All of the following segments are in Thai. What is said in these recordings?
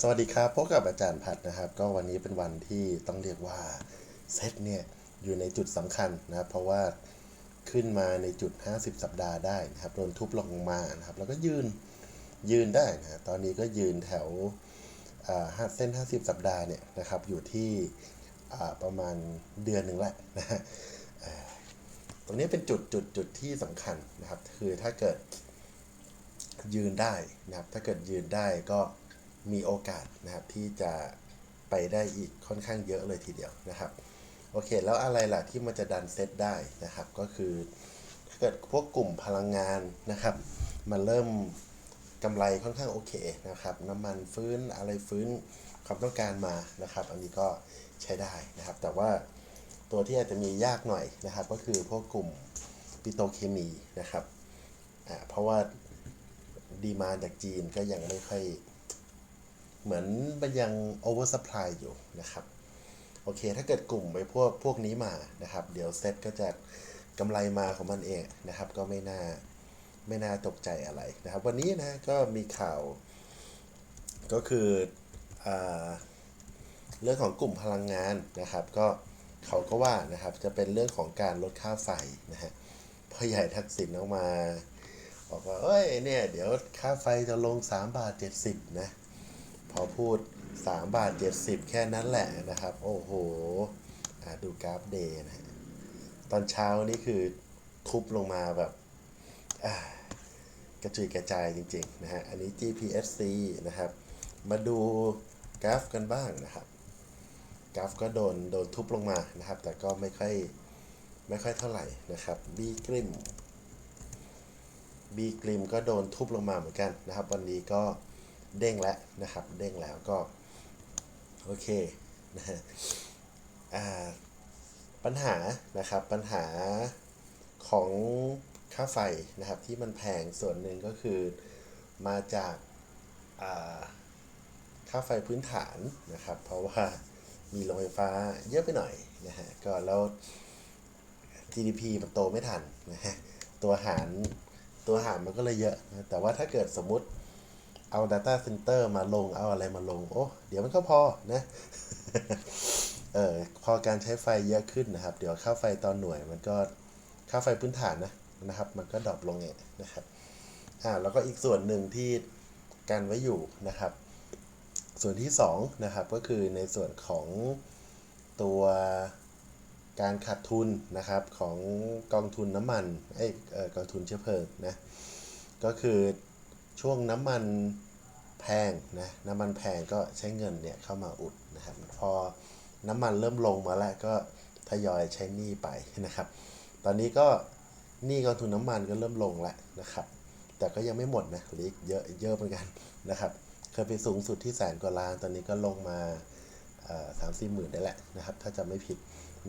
สวัสดีครับพบกับอาจารย์พัดนะครับ ก็วันนี้เป็นวันที่ต้องเรียกว่าเซตเนี่ยอยู่ในจุดสำคัญนะครับเพราะว่าขึ้นมาในจุด 50 สัปดาห์ได้นะครับโดนทุบลงมานะครับแล้วก็ยืนยืนได้นะตอนนี้ก็ยืนแถวอ่าเส้น 50 สัปดาห์เนี่ยนะครับอยู่ที่อ่าประมาณเดือนหนึ่งแหละนะฮะตรงนี้เป็นจุดจุดจุดที่สำคัญนะครับ คือถ้าเกิดยืนได้นะครับถ้าเกิดยืนได้ก็ มีโอกาสนะครับที่จะไปได้อีกค่อนข้างเยอะเลยทีเดียวนะครับโอเค แล้วอะไรล่ะที่มันจะดันเซตได้นะครับ ก็คือถ้าเกิดพวกกลุ่มพลังงานนะครับ มันเริ่มกำไรค่อนข้างโอเคนะครับ น้ำมันฟื้นอะไรฟื้นความต้องการมานะครับ อันนี้ก็ใช้ได้นะครับ แต่ว่าตัวที่อาจจะมียากหน่อยนะครับ ก็คือพวกกลุ่มปิโตรเคมีนะครับอ่าเพราะว่าดีมาจากจีนก็ยังไม่ค่อย เหมือนมันยังโอเวอร์สปายอยู่นะครับโอเค ถ้าเกิดกลุ่มไปพวกพวกนี้มานะครับ เดี๋ยวเซ็ตก็จะกำไรมาของมันเองนะครับ ก็ไม่น่าไม่น่าตกใจอะไรนะครับ วันนี้นะก็มีข่าวก็คืออเรื่องของกลุ่มพลังงานนะครับ ก็เขาก็ว่านะครับจะเป็นเรื่องของการลดค่าไฟนะฮะพ่อใหญ่ทักษิณออกมาบอกว่าเอ้ยเนี่ยเดี๋ยวค่าไฟจะลง 3 บาท 70 นะ พอพูด 3 บาท 70 แค่นั้นแหละนะครับ โอ้โหดูกราฟเดย์นะฮะตอนเช้านี่คือทุบลงมาแบบกระจุยกระจายจริงๆนะฮะ อันนี้ GPSC นะครับ มาดูกราฟกันบ้างนะครับกราฟก็โดนโดนทุบลงมานะครับ แต่ก็ไม่ค่อยไม่ค่อยเท่าไหร่นะครับบีกริมบีกริมก็โดนทุบลงมาเหมือนกันนะครับ วันนี้ก็ เด้งแล้วนะครับ เด้งแล้วก็ โอเคนะฮะอ่าปัญหานะครับปัญหาของค่าไฟนะครับที่มันแพงส่วนหนึ่งก็คือมาจากอ่าค่าไฟพื้นฐานนะครับ เพราะว่ามีโรงไฟฟ้าเยอะไปหน่อยนะฮะก็แล้ว GDP มันโตไม่ทันนะฮะตัวหารตัวหารมันก็เลยเยอะนะแต่ว่าถ้าเกิดสมมติ เอา Data Center มาลงเอาอะไรมาลง โอ้ เดี๋ยวมันก็พอนะเออพอการใช้ไฟเยอะขึ้นนะครับ เดี๋ยวค่าไฟตอนหน่วยมันก็ค่าไฟพื้นฐานนะนะครับ มันก็ดรอปลงเองนะครับอ่าแล้วก็อีกส่วนหนึ่งที่กันไว้อยู่นะครับ ส่วนที่2นะครับก็คือในส่วนของตัวการขาดทุนนะครับของกองทุนน้ำมันไอ้เออกองทุนเชื้อเพลิงนะก็คือช่วงน้ำมัน พงนะน้ำมันแพงก็ใช้เงินเนี่ยเข้ามาอุดนะครับพอน้ำมันเริ่มลงมาแล้วก็ทยอยใช้หนี้ไปนะครับ ตอนนี้ก็หนี้กองทุนน้ำมันก็เริ่มลงแล้วนะครับ แต่ก็ยังไม่หมดนะเหลืออีกเยอะเยอะเหมือนกันนะครับ เคยไปสูงสุดที่แสนกว่าล้าน ตอนนี้ก็ลงมาสามสี่หมื่นได้แหละนะครับ ถ้าจะไม่ผิด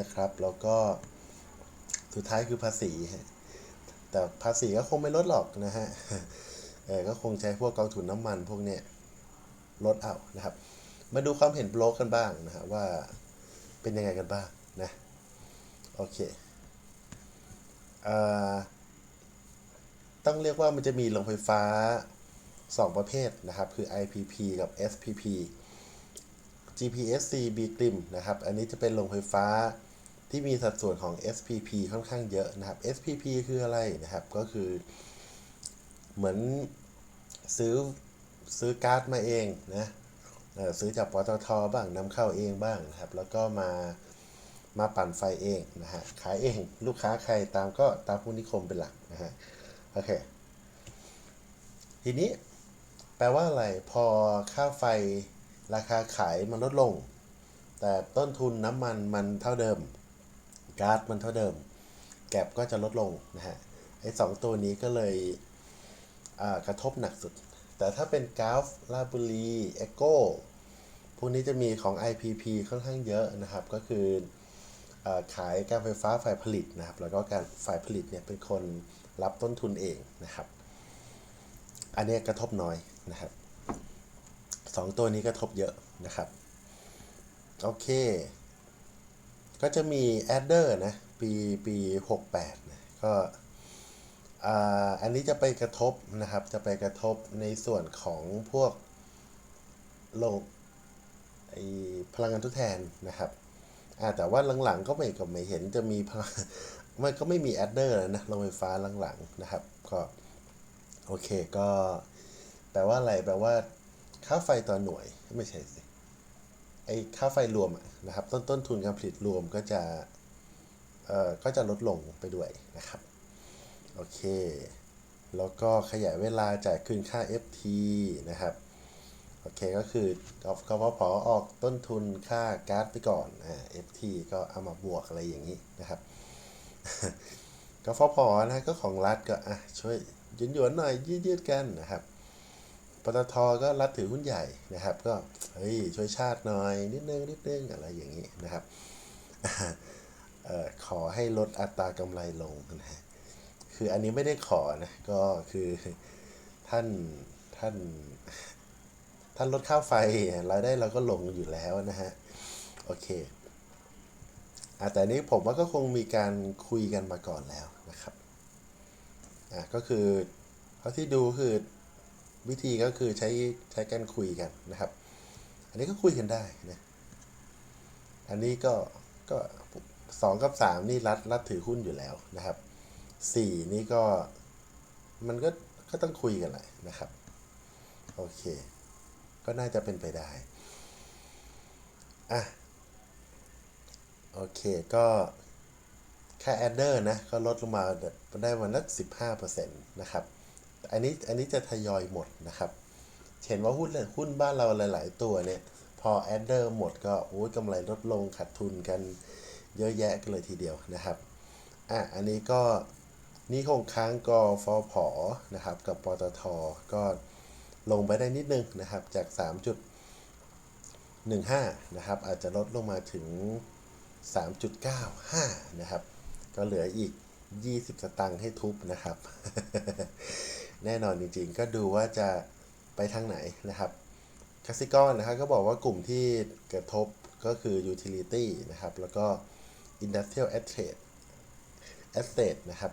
นะครับ แล้วก็สุดท้ายคือภาษี แต่ภาษีก็คงไม่ลดหรอกนะฮะ เออก็คงใช้พวกกองทุนน้ำมันพวกเนี้ยลดเอานะครับ มาดูความเห็นบล็อกกันบ้างนะฮะว่าเป็นยังไงกันบ้างนะโอเคอ่าต้องเรียกว่ามันจะมีโรงไฟฟ้า 2 ประเภทนะครับ คือ IPP กับ SPP GPSC B กริมนะครับ อันนี้จะเป็นโรงไฟฟ้าที่มีสัดส่วนของ SPP ค่อนข้างเยอะนะครับ SPP คืออะไรนะครับ ก็คือ เหมือนซื้อซื้อการ์ดมาเองนะซื้อจากปตทบ้างนำเข้าเองบ้างนะครับ แล้วก็มามาปั่นไฟเองนะฮะขายเองลูกค้าใครตามก็ตามผู้นิคมเป็นหลักนะฮะโอเคทีนี้แปลว่าอะไรพอค่าไฟราคาขายมันลดลง แต่ต้นทุนน้ำมันมันเท่าเดิมก๊าซมันเท่าเดิม แก็บก็จะลดลงนะฮะไอ้สองตัวนี้ก็เลย กระทบหนักสุด แต่ถ้าเป็นกราฟลาบุรีเอโก้พวกนี้จะมีของ IPP ค่อนข้างเยอะนะครับ ก็คืออขายการไฟฟ้าฝ่ายผลิตนะครับ แล้วก็การฝ่ายผลิตเนี่ยเป็นคนรับต้นทุนเองนะครับ อันเนี้ยกระทบน้อยนะครับสองตัวนี้กระทบเยอะนะครับ โอเค ก็จะมี adder นะ ปีปี 68นะก็ อ่าอันนี้จะไปกระทบนะครับ จะไปกระทบในส่วนของพวกโลงไอพลังงานทดแทนนะครับอ่าแต่ว่าหลังๆก็ไม่ก็ไม่เห็นจะมีพลังมันก็ไม่มีแอดเดอร์นะโรงไฟฟ้าหลังๆนะครับ ก็โอเคก็แปลว่าอะไรแปลว่าค่าไฟต่อหน่วยไม่ใช่สิไอค่าไฟรวมนะครับ ต้นต้นทุนการผลิตรวมก็จะเอ่อก็จะลดลงไปด้วยนะครับ โอเค แล้วก็ขยายเวลาจ่ายคืนค่า FT นะครับ โอเคก็คือกกพพออกต้นทุนค่าก๊าซไปก่อนอ่า FT ก็เอามาบวกอะไรอย่างนี้นะครับกฟผนะก็ของรัฐก็อะช่วยยืนหยวนๆหน่อยยืดยืดๆกันนะครับปตทก็รัฐถือหุ้นใหญ่นะครับ ก็เฮ้ยช่วยชาติหน่อยนิดนึงนิดนึงอะไรอย่างนี้นะครับออขอให้ลดอัตรากำไรลงนะฮะ คืออันนี้ไม่ได้ขอนะ ก็คือท่านท่าน ท่านลดค่าไฟรายได้เราก็ลงอยู่แล้วนะฮะ โอเคอะแต่นี้ผมว่าก็คงมีการคุยกันมาก่อนแล้วนะครับอะก็คือเท่าที่ดูคือวิธีก็คือใช้ใช้การคุยกันนะครับ อันนี้ก็คุยกันได้นะอันนี้ก็ก็สองกับสามนี่รัดรัดถือหุ้นอยู่แล้วนะครับ สี่นี่ก็มันก็ก็ต้องคุยกันแหละนะครับ โอเค ก็น่าจะเป็นไปได้ อะ โอเค ก็ค่าแอดเดอร์นะ ก็ลดลงมาได้วันละสิบห้าเปอร์เซ็นต์นะครับ อันนี้อันนี้จะทยอยหมดนะครับ เห็นว่าหุ้นหุ้นบ้านเราหลาย ๆ ตัวเนี่ย พอแอดเดอร์หมดก็โอ้ยกำไรลดลงขาดทุนกันเยอะแยะกันเลยทีเดียวนะครับ อะ อันนี้ก็ นี่คงค้างกอฟอผนะครับกับปตทก็ลงไปได้นิดนึงนะครับจาก 3.15 นะครับ อาจจะลดลงมาถึง 3.95 นะครับ ก็เหลืออีก 20 สตังค์ให้ทุบนะครับ แน่นอนจริงๆ ก็ดูว่าจะไปทางไหนนะครับคาสิกอนนะครับก็บอกว่ากลุ่มที่กระทบก็คือ utility นะครับ แล้วก็ industrial asset asset นะครับ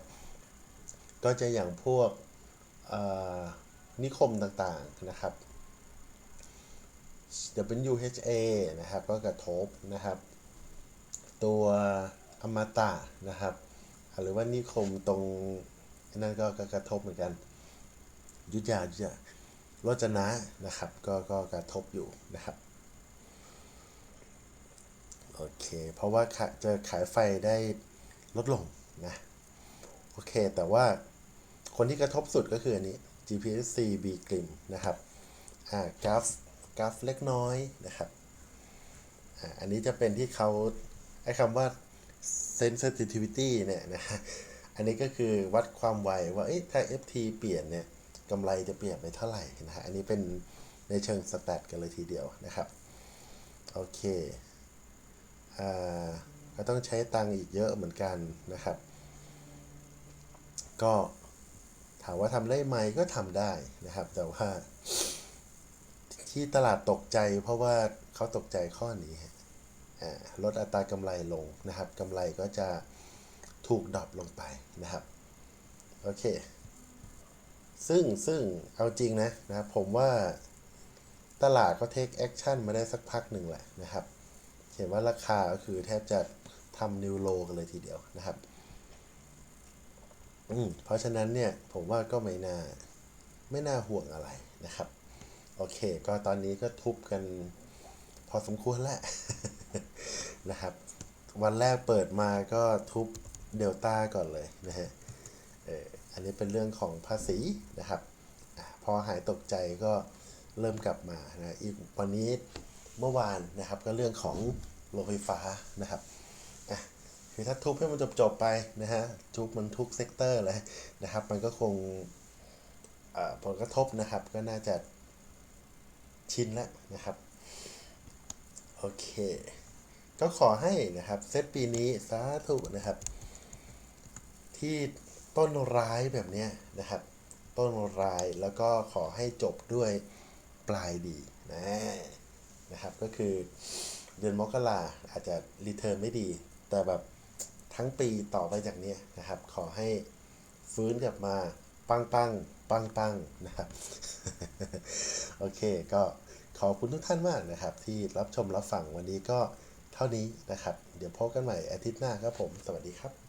ก็จะอย่างพวกนิคมต่างๆนะครับ WHA นะครับก็กระทบนะครับ ตัวอมตะนะครับ หรือว่านิคมตรงนั่นก็ก็กระทบเหมือนกัน ยุทธยายุทธยารจนะนะครับก็ก็กระทบอยู่นะครับโอเค เพราะว่าจะขายไฟได้ลดลงนะ โอเค แต่ว่า คนที่กระทบสุดก็คืออันนี้ GPSC B กลิมนะครับอ่ากราฟกราฟเล็กน้อยนะครับอ่าอันนี้จะเป็นที่เขาไอ้คำว่า sensitivity เนี่ยนะฮะอันนี้ก็คือวัดความไวว่าเอ๊ะถ้า FT เปลี่ยนเนี่ยกำไรจะเปลี่ยนไปเท่าไหร่นะฮะอันนี้เป็นในเชิงสแตทกันเลยทีเดียวนะครับ โอเคอ่าก็ต้องใช้ตังค์อีกเยอะเหมือนกันนะครับ ก็ ถามว่าทำได้ไหมก็ทำได้นะครับ แต่ว่า ที่ตลาดตกใจเพราะว่าเขาตกใจข้อนี้ลดอัตรากำไรลงนะครับกำไรก็จะถูกดรอปลงไปนะครับ โอเค ซึ่งซึ่งเอาจริงนะนะครับผมว่าตลาดก็เทคแอคชั่นมาได้สักพักหนึ่งแหละนะครับ เห็นว่าราคาก็คือแทบจะทำนิวโลกันเลยทีเดียวนะครับ อืมเพราะฉะนั้นเนี่ยผมว่าก็ไม่น่าไม่น่าห่วงอะไรนะครับ โอเค ก็ตอนนี้ก็ทุบกัน พอสมควรแล้วนะครับ วันแรกเปิดมาก็ทุบเดลต้าก่อนเลยนะฮะเอออันนี้เป็นเรื่องของภาษีนะครับอพอหายตกใจก็เริ่มกลับมานะอีกวันนี้เมื่อวานนะครับก็เรื่องของโรงไฟฟ้านะครับ คือถ้าทุบให้มันจบๆไปนะฮะทุบมันทุกเซกเตอร์เลยนะครับ มันก็คงผลกระทบนะครับก็น่าจะชินแล้วนะครับ โอเค ก็ขอให้นะครับเซตปีนี้สาธุนะครับ ที่ต้นร้ายแบบนี้นะครับ ต้นร้ายแล้วก็ขอให้จบด้วยปลายดีนะนะครับก็คือเดือนมกราอาจจะรีเทิร์นไม่ดี แต่แบบ ทั้งปีต่อไปจากนี้นะครับ ขอให้ฟื้นกลับมาปังปังปังปังนะครับ โอเคก็ขอบคุณทุกท่านมากนะครับ ที่รับชมรับฟังวันนี้ก็เท่านี้นะครับ เดี๋ยวพบกันใหม่อาทิตย์หน้าครับผม สวัสดีครับ